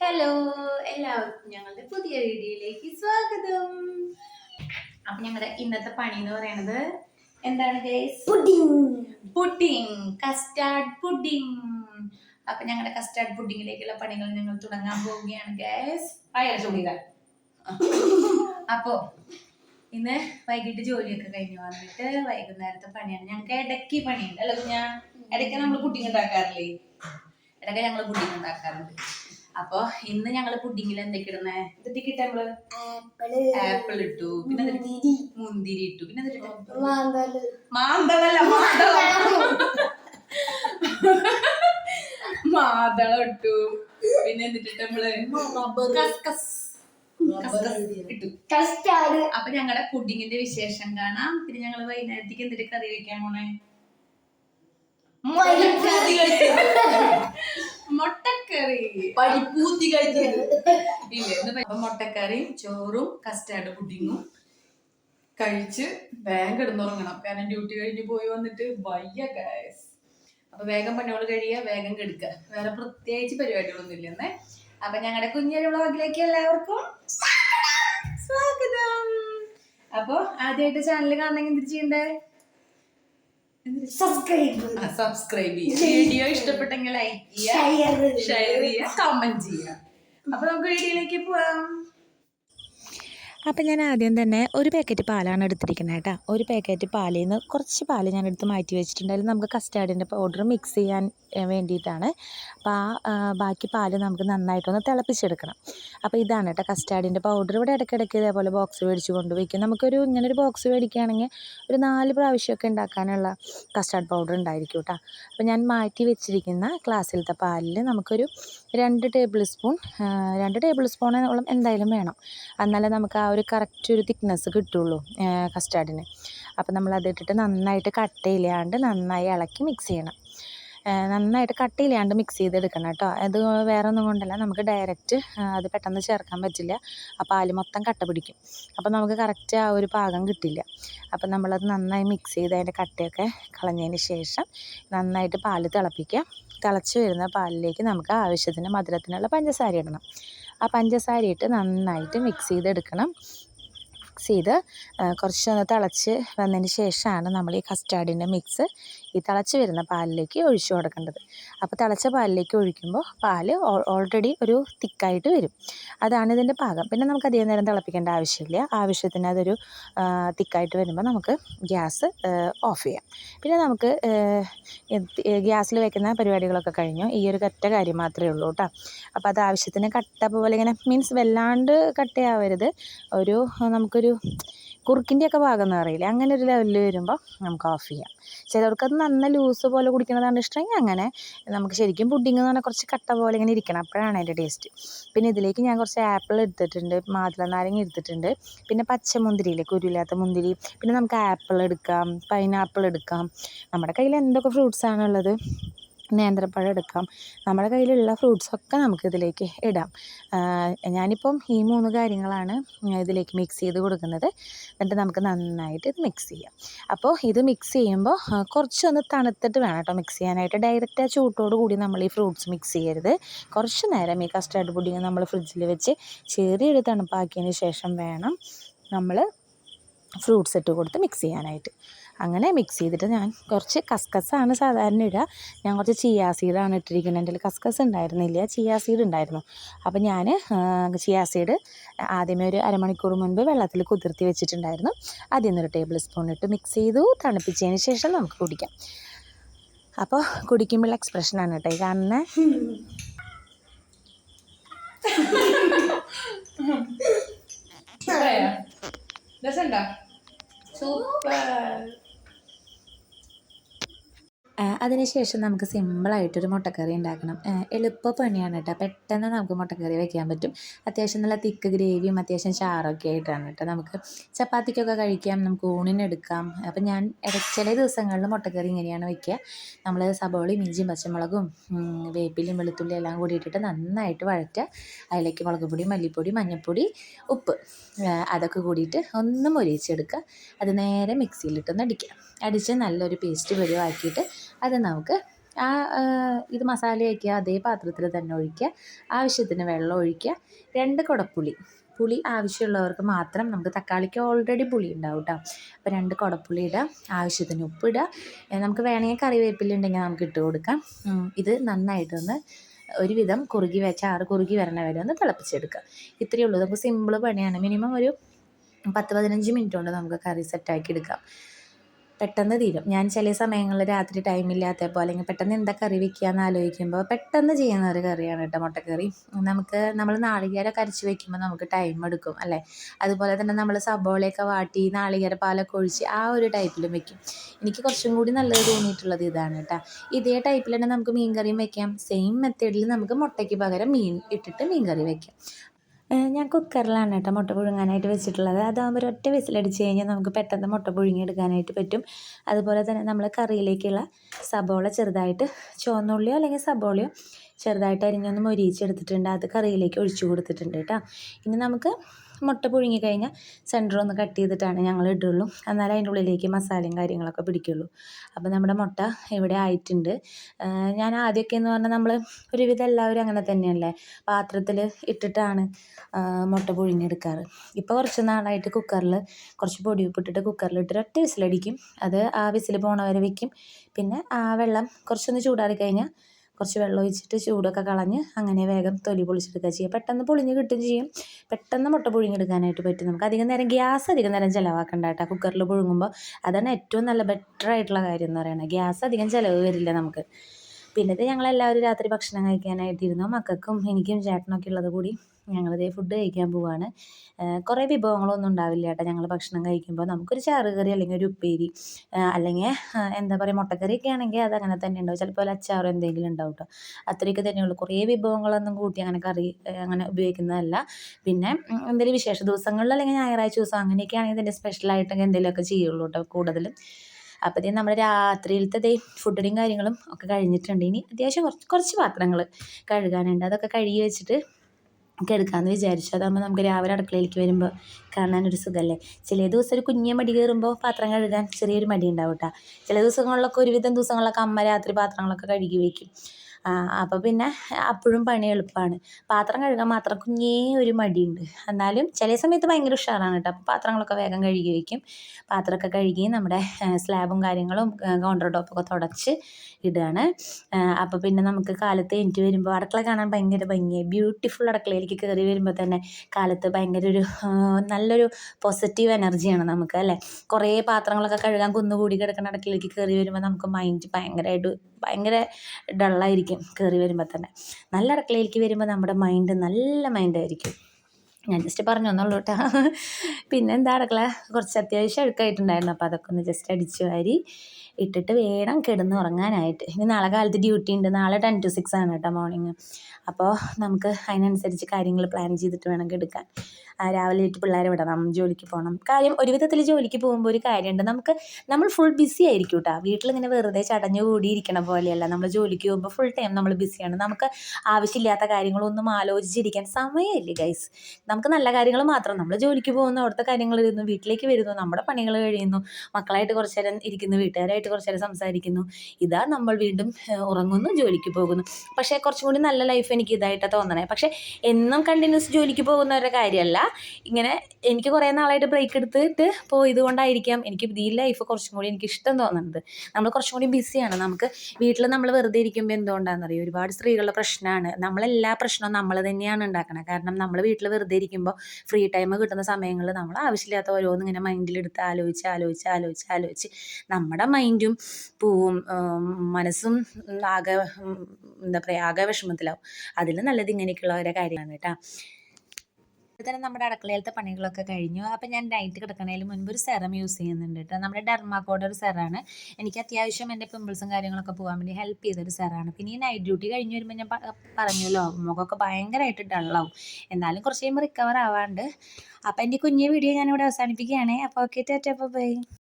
Hello എല്ലാവർക്കും ഞങ്ങളുടെ പുതിയ വീഡിയോയിലേക്ക് സ്വാഗതം. അപ്പൊ ഞങ്ങളുടെ ഇന്നത്തെ പണി എന്ന് പറയുന്നത് എന്താണ് പുഡിംഗ് പുഡിംഗ് കസ്റ്റാർഡ് പുഡിംഗ് അപ്പൊ ഞങ്ങളുടെ കസ്റ്റാർഡ് പുഡിങ്ങിലേക്കുള്ള പണികൾ ഞങ്ങൾ തുടങ്ങാൻ പോവുകയാണ് ഗൈസ് പയർ ചൂടികൾ അപ്പോ ഇന്ന് വൈകിട്ട് ജോലിയൊക്കെ കഴിഞ്ഞ്. വന്നിട്ട് വൈകുന്നേരത്തെ പണിയാണ്. ഞങ്ങൾക്ക് ഇടയ്ക്ക് പണിയുണ്ട്. അല്ലെങ്കിൽ ഞാൻ ഇടയ്ക്ക് നമ്മൾ പുഡിംഗ് ഉണ്ടാക്കാറില്ലേ? ഇടയ്ക്ക് ഞങ്ങൾ പുഡിംഗ് ഉണ്ടാക്കാറുണ്ട്. അപ്പൊ ഇന്ന് ഞങ്ങൾ പുഡിങ്ങിൽ എന്തൊക്കെ ഇടുന്നേ? എന്തൊക്കെ ഇട്ട നമ്മൾ ആപ്പിൾ ഇട്ടു. പിന്നെ മുന്തിരി. ഇട്ടു. പിന്നെ മാന്തളല്ല മാന്തളം. മാതളം ഇട്ടു. പിന്നെ എന്നിട്ട് നമ്മൾ കസ്കസ്. കസ്കസ് ഇട്ടു. കസ്റ്റാർഡ്. അപ്പൊ ഞങ്ങളുടെ പുഡിങ്ങിന്റെ വിശേഷം കാണാം. പിന്നെ ഞങ്ങൾ വൈകുന്നേരത്തേക്ക് എന്തിട്ട് കറി വെക്കാൻ പോണേ? മുട്ടക്കറി. പരിപ്പൂത്തി കഴിച്ചത്. ഇല്ല ഇന്ന് മുട്ടക്കറിയും ചോറും കസ്റ്റാർഡ് പുഡിങ്ങും കഴിച്ച് വേഗം കിടന്നുറങ്ങണം. കാരണം ഡ്യൂട്ടി കഴിഞ്ഞ് പോയി വന്നിട്ട് വയ്യ ഗായസ് അപ്പൊ വേഗം പണികൾ കഴിയുക വേഗം കെടുക്കുക. വേറെ പ്രത്യേകിച്ച് പരിപാടികളൊന്നും ഇല്ലെന്നേ അപ്പൊ ഞങ്ങളുടെ കുഞ്ഞൊരു വ്ളോഗിലേക്ക് എല്ലാവർക്കും സ്വാഗതം. അപ്പൊ ആദ്യമായിട്ട് ചാനൽ കാണണമെങ്കിൽ എന്ത് ചെയ്യണ്ടേ? സബ്സ്ക്രൈബ് സബ്സ്ക്രൈബ് ചെയ്യുക വീഡിയോ ഇഷ്ടപ്പെട്ടെങ്കിൽ ലൈക്ക് ചെയ്യുക ഷെയർ ചെയ്യുക കമന്റ് ചെയ്യുക അപ്പൊ നമുക്ക് വീഡിയോയിലേക്ക് പോവാം. അപ്പം ഞാൻ ആദ്യം തന്നെ ഒരു പാക്കറ്റ് പാലാണ് എടുത്തിരിക്കുന്നത് കേട്ടോ. ഒരു പാക്കറ്റ് പാലിൽ നിന്ന് കുറച്ച് പാൽ ഞാൻ എടുത്ത് മാറ്റി വെച്ചിട്ടുണ്ടായിരുന്നു. നമുക്ക് കസ്റ്റാർഡിന്റെ പൗഡർ മിക്സ് ചെയ്യാൻ വേണ്ടിയിട്ടാണ്. അപ്പോൾ ആ ബാക്കി പാൽ നമുക്ക് നന്നായിട്ടൊന്ന് തിളപ്പിച്ചെടുക്കണം. അപ്പോൾ ഇതാണ് കേട്ടോ കസ്റ്റാർഡിന്റെ പൗഡർ ഇവിടെ ഇടയ്ക്കിടയ്ക്ക് ഇതേപോലെ ബോക്സ് മേടിച്ച് കൊണ്ടുപോയിക്കും. നമുക്കൊരു ഇങ്ങനൊരു ബോക്സ് മേടിക്കുകയാണെങ്കിൽ ഒരു നാല് പ്രാവശ്യമൊക്കെ ഉണ്ടാക്കാനുള്ള കസ്റ്റാർഡ് പൗഡർ ഉണ്ടായിരിക്കും കേട്ടോ അപ്പോൾ ഞാൻ മാറ്റി വെച്ചിരിക്കുന്ന ഗ്ലാസ്സിലത്തെ പാലിൽ നമുക്കൊരു രണ്ട് ടേബിൾ സ്പൂൺ രണ്ട് ടേബിൾ സ്പൂണോളം എന്തായാലും വേണം. എന്നാലേ നമുക്ക് ആ ഒരു കറക്റ്റ് ഒരു തിക്നെസ് കിട്ടുള്ളൂ കസ്റ്റാർഡിന് അപ്പോൾ നമ്മൾ അതിട്ടിട്ട് നന്നായിട്ട് കട്ടയില്ലാണ്ട് നന്നായി ഇളക്കി മിക്സ് ചെയ്യണം. നന്നായിട്ട് കട്ടയില്ലാണ്ട് മിക്സ് ചെയ്തെടുക്കണം കേട്ടോ. അത് വേറെ ഒന്നും കൊണ്ടല്ല. നമുക്ക് ഡയറക്റ്റ് അത് പെട്ടെന്ന് ചേർക്കാൻ പറ്റില്ല. ആ പാൽ മൊത്തം കട്ട പിടിക്കും. അപ്പോൾ നമുക്ക് കറക്റ്റ് ആ ഒരു പാകം കിട്ടില്ല. അപ്പോൾ നമ്മളത് നന്നായി മിക്സ് ചെയ്ത് അതിന്റെ കട്ടയൊക്കെ കളഞ്ഞതിന് ശേഷം നന്നായിട്ട് പാൽ തിളപ്പിക്കുക. തിളച്ച് വരുന്ന പാലിലേക്ക് നമുക്ക് ആവശ്യത്തിന് മധുരത്തിനുള്ള പഞ്ചസാര ഇടണം. ആ പഞ്ചസാര ഇട്ട് നന്നായിട്ട് മിക്സ് ചെയ്തെടുക്കണം. മിക്സ് ചെയ്ത് കുറച്ചൊന്ന് തിളച്ച് വന്നതിന് ശേഷമാണ് നമ്മൾ ഈ കസ്റ്റാർഡിന്റെ മിക്സ് ഈ തിളച്ച് വരുന്ന പാലിലേക്ക് ഒഴിച്ചു കൊടുക്കേണ്ടത്. അപ്പോൾ തിളച്ച പാലിലേക്ക് ഒഴിക്കുമ്പോൾ പാൽ ഓൾറെഡി ഒരു തിക്കായിട്ട് വരും. അതാണ് ഇതിന്റെ പാകം. പിന്നെ നമുക്ക് അധികം നേരം തിളപ്പിക്കേണ്ട ആവശ്യമില്ല. ആവശ്യത്തിന് അതൊരു തിക്കായിട്ട് വരുമ്പോൾ നമുക്ക് ഗ്യാസ് ഓഫ് ചെയ്യാം. പിന്നെ നമുക്ക് ഗ്യാസിൽ വെക്കുന്ന പരിപാടികളൊക്കെ കഴിഞ്ഞു. ഈ ഒരു കറ്റ കാര്യം മാത്രമേ ഉള്ളൂ കേട്ടോ. അപ്പോൾ അത് ആവശ്യത്തിന് കട്ട പോലെ ഇങ്ങനെ മീൻസ് വല്ലാണ്ട് കട്ടയാവരുത്. ഒരു നമുക്കൊരു കുറുക്കിന്റെയൊക്കെ ഭാഗം എന്ന് പറയില്ലേ? അങ്ങനെ ഒരു ലെവലിൽ വരുമ്പോൾ നമുക്ക് ഓഫ് ചെയ്യാം. ചിലവർക്കത് നല്ല ലൂസ് പോലെ കുടിക്കുന്നതാണ് ഇഷ്ടമെങ്കിൽ അങ്ങനെ നമുക്ക് ശരിക്കും പുഡിംഗ് എന്ന് പറഞ്ഞാൽ കുറച്ച് കട്ട പോലെ ഇങ്ങനെ ഇരിക്കണം. അപ്പോഴാണ് അതിന്റെ ടേസ്റ്റ് പിന്നെ ഇതിലേക്ക് ഞാൻ കുറച്ച് ആപ്പിൾ എടുത്തിട്ടുണ്ട് മാതള നാരങ്ങ എടുത്തിട്ടുണ്ട് പിന്നെ പച്ചമുന്തിരിയില്ലേ? കുരുവില്ലാത്ത മുന്തിരി. പിന്നെ നമുക്ക് ആപ്പിൾ എടുക്കാം പൈനാപ്പിൾ എടുക്കാം. നമ്മുടെ കയ്യിൽ എന്തൊക്കെ ഫ്രൂട്ട്സാണ് ഉള്ളത് നേന്ത്രപ്പഴം എടുക്കാം. നമ്മുടെ കയ്യിലുള്ള ഫ്രൂട്ട്സൊക്കെ നമുക്ക് ഇതിലേക്ക് ഇടാം. ഞാനിപ്പം ഈ മൂന്ന് കാര്യങ്ങളാണ് ഇതിലേക്ക് മിക്സ് ചെയ്ത് കൊടുക്കുന്നത്. എന്നിട്ട് നമുക്ക് നന്നായിട്ട് ഇത് മിക്സ് ചെയ്യാം. അപ്പോൾ ഇത് മിക്സ് ചെയ്യുമ്പോൾ കുറച്ചൊന്ന് തണുത്തിട്ട് വേണം കേട്ടോ മിക്സ് ചെയ്യാനായിട്ട്. ഡയറക്റ്റ് ആ ചൂട്ടോട് കൂടി നമ്മൾ ഈ ഫ്രൂട്ട്സ് മിക്സ് ചെയ്യരുത്. കുറച്ച് നേരം ഈ കസ്റ്റാർഡ് പുഡിങ് നമ്മൾ ഫ്രിഡ്ജിൽ വെച്ച് ചെറിയൊരു തണുപ്പാക്കിയതിന് ശേഷം വേണം നമ്മൾ ഫ്രൂട്ട്സ് ഇട്ട് കൊടുത്ത് മിക്സ് ചെയ്യാനായിട്ട്. അങ്ങനെ മിക്സ് ചെയ്തിട്ട് ഞാൻ കുറച്ച് കസ്കസാണ് സാധാരണ ഇടുക. ഞാൻ കുറച്ച് ചിയാ സീഡാണ് ഇട്ടിരിക്കുന്നത്. എന്റെ കസ്കസ് ഉണ്ടായിരുന്നില്ല. ചിയാ സീഡ് ഉണ്ടായിരുന്നു. അപ്പോൾ ഞാൻ ചിയാ സീഡ് ആദ്യമേ ഒരു അരമണിക്കൂർ മുൻപ് വെള്ളത്തിൽ കുതിർത്തി വെച്ചിട്ടുണ്ടായിരുന്നു. അതിൽ നിന്നൊരു ടേബിൾ സ്പൂൺ ഇട്ട് മിക്സ് ചെയ്തു. തണുപ്പിച്ചതിന് ശേഷം നമുക്ക് കുടിക്കാം. അപ്പോൾ കുടിക്കുമ്പോഴുള്ള എക്സ്പ്രഷനാണ് കേട്ടോ ഈ കാണുന്നത് രസമുണ്ടോ? സൂപ്പർ അതിനുശേഷം നമുക്ക് സിമ്പിളായിട്ടൊരു മുട്ടക്കറി ഉണ്ടാക്കണം. എളുപ്പ പണിയാണ് കേട്ടോ. പെട്ടെന്ന് നമുക്ക് മുട്ടക്കറി വയ്ക്കാൻ പറ്റും. അത്യാവശ്യം നല്ല തിക്ക് ഗ്രേവിയും അത്യാവശ്യം ചാറൊക്കെ ആയിട്ടാണ് കേട്ടോ. നമുക്ക് ചപ്പാത്തിക്കൊക്കെ കഴിക്കാം നമുക്ക് ഊണിനെടുക്കാം അപ്പം ഞാൻ ചില ദിവസങ്ങളിൽ മുട്ടക്കറി ഇങ്ങനെയാണ് വയ്ക്കുക നമ്മൾ സബോളയും ഇഞ്ചിയും പച്ചമുളകും വേപ്പിലും വേപ്പിലയും വെളുത്തുള്ളി എല്ലാം കൂടി ഇട്ടിട്ട് നന്നായിട്ട് വഴറ്റുക. അതിലേക്ക് മുളക് പൊടി മല്ലിപ്പൊടി മഞ്ഞൾപ്പൊടി ഉപ്പ് അതൊക്കെ കൂടിയിട്ട് ഒന്ന് മൊരിച്ചെടുക്കുക അത് നേരെ മിക്സിയിലിട്ടൊന്ന് അടിക്കുക. അടിച്ച് നല്ലൊരു പേസ്റ്റ് പരുവാക്കിയിട്ട് അത് നമുക്ക് ആ ഇത് മസാല വയ്ക്കുക അതേ പാത്രത്തിൽ തന്നെ ഒഴിക്കുക ആവശ്യത്തിന് വെള്ളം ഒഴിക്കുക. രണ്ട് കുടപ്പുളി. പുളി ആവശ്യമുള്ളവർക്ക് മാത്രം നമുക്ക് തക്കാളിക്ക് ഓൾറെഡി പുളി ഉണ്ടാവും കേട്ടോ അപ്പോൾ രണ്ട് കുടപ്പുളി ഇടുക ആവശ്യത്തിന് ഉപ്പ് ഇടുക. നമുക്ക് വേണമെങ്കിൽ കറിവേപ്പില ഉണ്ടെങ്കിൽ നമുക്ക് ഇട്ട് കൊടുക്കാം. ഇത് നന്നായിട്ടൊന്ന് ഒരുവിധം കുറുകി വെച്ച ആറ് കുറുകി വരണ വരെ ഒന്ന് തിളപ്പിച്ചെടുക്കുക. ഇത്രയേ ഉള്ളൂ. നമുക്ക് സിമ്പിൾ പണിയാണ്. മിനിമം ഒരു പത്ത് പതിനഞ്ച് മിനിറ്റ് കൊണ്ട് നമുക്ക് കറി സെറ്റാക്കി എടുക്കാം. പെട്ടെന്ന് തീരും. ഞാൻ ചില സമയങ്ങളിൽ രാത്രി ടൈമില്ലാത്തപ്പോൾ അല്ലെങ്കിൽ പെട്ടെന്ന് എന്താ കറി വെക്കുകയെന്ന് ആലോചിക്കുമ്പോൾ പെട്ടെന്ന് ചെയ്യുന്ന ഒരു കറിയാണ് കേട്ടോ മുട്ടക്കറി. നമുക്ക് നമ്മൾ നാളികേരമൊക്കെ അരച്ച് വെക്കുമ്പോൾ നമുക്ക് ടൈം എടുക്കും അല്ലേ? അതുപോലെ തന്നെ നമ്മൾ സബോളയൊക്കെ വാട്ടി നാളികേര പാലൊക്കെ ഒഴിച്ച് ആ ഒരു ടൈപ്പിലും വെക്കും. എനിക്ക് കുറച്ചും കൂടി നല്ലത് തോന്നിയിട്ടുള്ളത് ഇതാണ് കേട്ടോ. ഇതേ ടൈപ്പിൽ തന്നെ നമുക്ക് മീൻ കറിയും വെക്കാം സെയിം മെത്തേഡിൽ നമുക്ക് മുട്ടയ്ക്ക് പകരം മീൻ ഇട്ടിട്ട് മീൻ കറി വെക്കാം. ഞാൻ കുക്കറിലാണ് കേട്ടോ മുട്ട പുഴുങ്ങാനായിട്ട് വെച്ചിട്ടുള്ളത്. അതാകുമ്പോൾ ഒരൊറ്റ വിസിലടിച്ച് കഴിഞ്ഞാൽ നമുക്ക് പെട്ടെന്ന് മുട്ട പുഴുങ്ങിയെടുക്കാനായിട്ട് പറ്റും. അതുപോലെ തന്നെ നമ്മൾ കറിയിലേക്കുള്ള സബോള ചെറുതായിട്ട് ചുവന്നുള്ളിയോ അല്ലെങ്കിൽ സബോളയോ ചെറുതായിട്ട് അരിഞ്ഞൊന്ന് മൊരിയിച്ചെടുത്തിട്ടുണ്ട്. അത് കറിയിലേക്ക് ഒഴിച്ചു കൊടുത്തിട്ടുണ്ട് കേട്ടോ. ഇനി നമുക്ക് മുട്ട പുഴുങ്ങി കഴിഞ്ഞാൽ സെന്റർ ഒന്ന് കട്ട് ചെയ്തിട്ടാണ് ഞങ്ങൾ ഇടുള്ളൂ. എന്നാലേ അതിന്റെ ഉള്ളിലേക്ക് മസാലയും കാര്യങ്ങളൊക്കെ പിടിക്കുള്ളൂ. അപ്പോൾ നമ്മുടെ മുട്ട ഇവിടെ ആയിട്ടുണ്ട്. ഞാൻ ആദ്യമൊക്കെ എന്ന് പറഞ്ഞാൽ നമ്മൾ ഒരുവിധം എല്ലാവരും അങ്ങനെ തന്നെയല്ലേ പാത്രത്തിൽ ഇട്ടിട്ടാണ് മുട്ട പുഴുങ്ങിയെടുക്കാറ്. ഇപ്പോൾ കുറച്ച് നാളായിട്ട് കുക്കറിൽ കുറച്ച് പൊടി ഉപ്പിട്ടിട്ട് കുക്കറിൽ ഇട്ടിട്ട് ഒറ്റ വിസിലടിക്കും. അത് ആ വിസിൽ പോണവരെ വെക്കും. പിന്നെ ആ വെള്ളം കുറച്ചൊന്ന് ചൂടാറി കഴിഞ്ഞാൽ കുറച്ച് വെള്ളം ഒഴിച്ചിട്ട് ചൂടൊക്കെ കളഞ്ഞ് അങ്ങനെ വേഗം തൊലി പൊളിച്ചെടുക്കുക ചെയ്യുക. പെട്ടെന്ന് പൊളിഞ്ഞ് കിട്ടുകയും ചെയ്യും. പെട്ടെന്ന് മുട്ട പുഴുങ്ങിയെടുക്കാനായിട്ട് പറ്റും. നമുക്ക് അധികം നേരം ഗ്യാസ് അധികം നേരം ചിലവാക്കണ്ട കേട്ടോ. കുക്കറിൽ പുഴുങ്ങുമ്പോൾ അതാണ് ഏറ്റവും നല്ല ബെറ്റർ ആയിട്ടുള്ള കാര്യം എന്ന് പറയുന്നത്. ഗ്യാസ് അധികം ചിലവ് വരില്ല നമുക്ക്. പിന്നെ ഇത് ഞങ്ങളെല്ലാവരും രാത്രി ഭക്ഷണം കഴിക്കാനായിട്ടിരുന്നു. മക്കൾക്കും എനിക്കും ചേട്ടനൊക്കെ ഉള്ളത് കൂടി ഞങ്ങളിതേ ഫുഡ് കഴിക്കാൻ പോവാണ്. കുറേ വിഭവങ്ങളൊന്നും ഉണ്ടാവില്ല കേട്ടോ. ഞങ്ങൾ ഭക്ഷണം കഴിക്കുമ്പോൾ നമുക്കൊരു ചാറുകറി അല്ലെങ്കിൽ ഒരു ഉപ്പേരി അല്ലെങ്കിൽ എന്താ പറയുക മുട്ടക്കറിയൊക്കെ ആണെങ്കിൽ അത് അങ്ങനെ തന്നെ ഉണ്ടാവും. ചിലപ്പോൾ അച്ചാറോ എന്തെങ്കിലും ഉണ്ടാവും കേട്ടോ. അത്രയൊക്കെ തന്നെയുള്ളൂ കുറേ വിഭവങ്ങളൊന്നും കൂട്ടി അങ്ങനെ കറി അങ്ങനെ ഉപയോഗിക്കുന്നതല്ല. പിന്നെ എന്തെങ്കിലും വിശേഷ ദിവസങ്ങളിൽ അല്ലെങ്കിൽ ഞായറാഴ്ച ദിവസം അങ്ങനെയൊക്കെ ആണെങ്കിൽ ഇതിന്റെ സ്പെഷ്യലായിട്ട് എന്തെങ്കിലുമൊക്കെ ചെയ്യുള്ളൂ കേട്ടോ കൂടുതലും. അപ്പോൾ ഇതേ നമ്മുടെ രാത്രിയിലത്തെ ദേ ഫുഡിനും കാര്യങ്ങളും ഒക്കെ കഴിഞ്ഞിട്ടുണ്ട്. ഇനി അത്യാവശ്യം കുറച്ച് കുറച്ച് പാത്രങ്ങൾ കഴുകാനുണ്ട്. അതൊക്കെ കഴുകി വെച്ചിട്ട് കിടക്കാമെന്ന് വിചാരിച്ചു. അതാകുമ്പോൾ നമുക്ക് രാവിലെ അടുക്കളയിലേക്ക് വരുമ്പോൾ കാണാനൊരു സുഖമല്ലേ ചില ദിവസം ഒരു കുഞ്ഞെ മടി കയറുമ്പോൾ പാത്രം കഴുകാൻ ചെറിയൊരു മടി ഉണ്ടാവും കേട്ടോ ചില ദിവസങ്ങളിലൊക്കെ ഒരുവിധം ദിവസങ്ങളിലൊക്കെ അമ്മ രാത്രി പാത്രങ്ങളൊക്കെ കഴുകി വയ്ക്കും അപ്പോൾ പിന്നെ അപ്പോഴും പണി എളുപ്പമാണ് പാത്രം കഴുകാൻ മാത്രം കുഞ്ഞേ ഒരു മടിയുണ്ട്. എന്നാലും ചില സമയത്ത് ഭയങ്കര ഉഷാറാണ് കേട്ടോ. അപ്പോൾ പാത്രങ്ങളൊക്കെ വേഗം കഴുകി വയ്ക്കും പാത്രമൊക്കെ കഴുകി നമ്മുടെ സ്ലാബും കാര്യങ്ങളും കൗണ്ടർ ടോപ്പൊക്കെ തുടച്ച് ഇടുകയാണ് അപ്പോൾ പിന്നെ നമുക്ക് കാലത്ത് എനിക്ക് വരുമ്പോൾ അടുക്കള കാണാൻ ഭയങ്കര ഭംഗിയായി ബ്യൂട്ടിഫുൾ അടുക്കളയിലേക്ക് കയറി വരുമ്പോൾ തന്നെ കാലത്ത് ഭയങ്കര ഒരു നല്ലൊരു പോസിറ്റീവ് എനർജിയാണ് നമുക്ക് അല്ലേ? കുറേ പാത്രങ്ങളൊക്കെ കഴുകാൻ കുന്നുകൂടി കിടക്കുന്ന അടുക്കളയിലേക്ക് കയറി വരുമ്പോൾ നമുക്ക് മൈൻഡ് ഭയങ്കരമായിട്ട് ഭയങ്കര ഡള്ളായിരിക്കും കയറി വരുമ്പോൾ തന്നെ. നല്ല അടുക്കളയിലേക്ക് വരുമ്പോൾ നമ്മുടെ മൈൻഡ് നല്ല മൈൻഡായിരിക്കും ഞാൻ ജസ്റ്റ് പറഞ്ഞു എന്നുള്ളൂ കേട്ടോ പിന്നെ എന്താ അടുക്കള? കുറച്ച് അത്യാവശ്യം അഴുക്കായിട്ടുണ്ടായിരുന്നു. അപ്പോൾ അതൊക്കെ ഒന്ന് ജസ്റ്റ് അടിച്ചു വാരി ഇട്ടിട്ട് വേണം കിടന്ന് ഉറങ്ങാനായിട്ട്. ഇനി നാളെ കാലത്ത് ഡ്യൂട്ടി ഉണ്ട്. നാളെ ടെൻ ടു സിക്സ് ആണ് കേട്ടോ മോർണിംഗ് അപ്പോൾ നമുക്ക് അതിനനുസരിച്ച് കാര്യങ്ങൾ പ്ലാൻ ചെയ്തിട്ട് വേണം എടുക്കാൻ രാവിലെ ഇട്ട് പിള്ളേരെ വിടണം. ജോലിക്ക് പോകണം കാര്യം ഒരു വിധത്തിൽ ജോലിക്ക് പോകുമ്പോൾ ഒരു കാര്യമുണ്ട്. നമുക്ക് നമ്മൾ ഫുൾ ബിസി ആയിരിക്കും കേട്ടോ. വീട്ടിലിങ്ങനെ വെറുതെ ചടഞ്ഞു കൂടിയിരിക്കണ പോലെയല്ല. നമ്മൾ ജോലിക്ക് പോകുമ്പോൾ ഫുൾ ടൈം നമ്മൾ ബിസിയാണ് നമുക്ക് ആവശ്യമില്ലാത്ത കാര്യങ്ങളൊന്നും ആലോചിച്ചിരിക്കാൻ സമയമില്ല ഗൈസ് നമുക്ക് നല്ല കാര്യങ്ങൾ മാത്രം. നമ്മൾ ജോലിക്ക് പോകുന്നു അവിടുത്തെ കാര്യങ്ങൾ ഇരുന്നു വീട്ടിലേക്ക് വരുന്നു നമ്മുടെ പണികൾ കഴിയുന്നു മക്കളായിട്ട് കുറച്ച് നേരം ഇരിക്കുന്നു വീട്ടുകാരായിട്ട് കുറച്ച് നേരം സംസാരിക്കുന്നു. ഇതാ നമ്മൾ വീണ്ടും ഉറങ്ങുന്നു ജോലിക്ക് പോകുന്നു. പക്ഷേ കുറച്ചും കൂടി നല്ല ലൈഫ് എനിക്ക് ഇതായിട്ടാണ് തോന്നണേ. പക്ഷേ എന്നും കണ്ടിന്യൂസ് ജോലിക്ക് പോകുന്നവരുടെ കാര്യമല്ല. ഇങ്ങനെ എനിക്ക് കുറേ നാളായിട്ട് ബ്രേക്ക് എടുത്തിട്ട് പോയത് കൊണ്ടായിരിക്കാം എനിക്ക് ഈ ലൈഫ് കുറച്ചും കൂടി എനിക്ക് ഇഷ്ടം തോന്നുന്നത് നമ്മൾ കുറച്ചും കൂടി ബിസിയാണ് നമുക്ക് വീട്ടിൽ നമ്മൾ വെറുതെ ഇരിക്കുമ്പോൾ എന്തുകൊണ്ടാണെന്നറിയോ? ഒരുപാട് സ്ത്രീകളുടെ പ്രശ്നമാണ്. നമ്മളെല്ലാ പ്രശ്നവും നമ്മൾ തന്നെയാണ് ഉണ്ടാക്കണത് കാരണം നമ്മൾ വീട്ടിൽ വെറുതെ ഇരിക്കുമ്പോൾ ഫ്രീ ടൈം കിട്ടുന്ന സമയങ്ങളിൽ നമ്മൾ ആവശ്യമില്ലാത്ത ഓരോന്നും ഇങ്ങനെ മൈൻഡിലെടുത്ത് ആലോചിച്ച് ആലോചിച്ച് ആലോചിച്ച് ആലോചിച്ച് നമ്മുടെ മൈൻഡും പൂവും മനസ്സും ആകെ എന്താ പറയുക ആകെ വിഷമത്തിലാവും. അതിൽ നല്ലത് ഇങ്ങനെയൊക്കെയുള്ള ഓരോ കാര്യമാണ് കേട്ടോ. തന്നെ നമ്മുടെ അടുക്കളയിലത്തെ പണികളൊക്കെ കഴിഞ്ഞു. അപ്പം ഞാൻ നൈറ്റ് കിടക്കുന്നതിന് മുൻപ് ഒരു സെറം യൂസ് ചെയ്യുന്നുണ്ട് കേട്ടോ നമ്മുടെ ഡെർമാക്കോടെ ഒരു സെറാണ് എനിക്ക് അത്യാവശ്യം എന്റെ പിമ്പിൾസും കാര്യങ്ങളൊക്കെ പോകാൻ വേണ്ടി ഹെൽപ്പ് ചെയ്തൊരു സെറാണ് പിന്നെ ഈ നൈറ്റ് ഡ്യൂട്ടി കഴിഞ്ഞ് വരുമ്പോൾ ഞാൻ പറഞ്ഞല്ലോ മുഖമൊക്കെ ഭയങ്കരമായിട്ട് ഡള്ളാവും എന്നാലും കുറച്ച് കഴിയുമ്പോൾ റിക്കവർ ആവാണ്ട്. അപ്പം എന്റെ കുഞ്ഞു വീഡിയോ ഞാനിവിടെ അവസാനിപ്പിക്കുകയാണ്. അപ്പോൾ ഓക്കെ ടാറ്റ ബൈ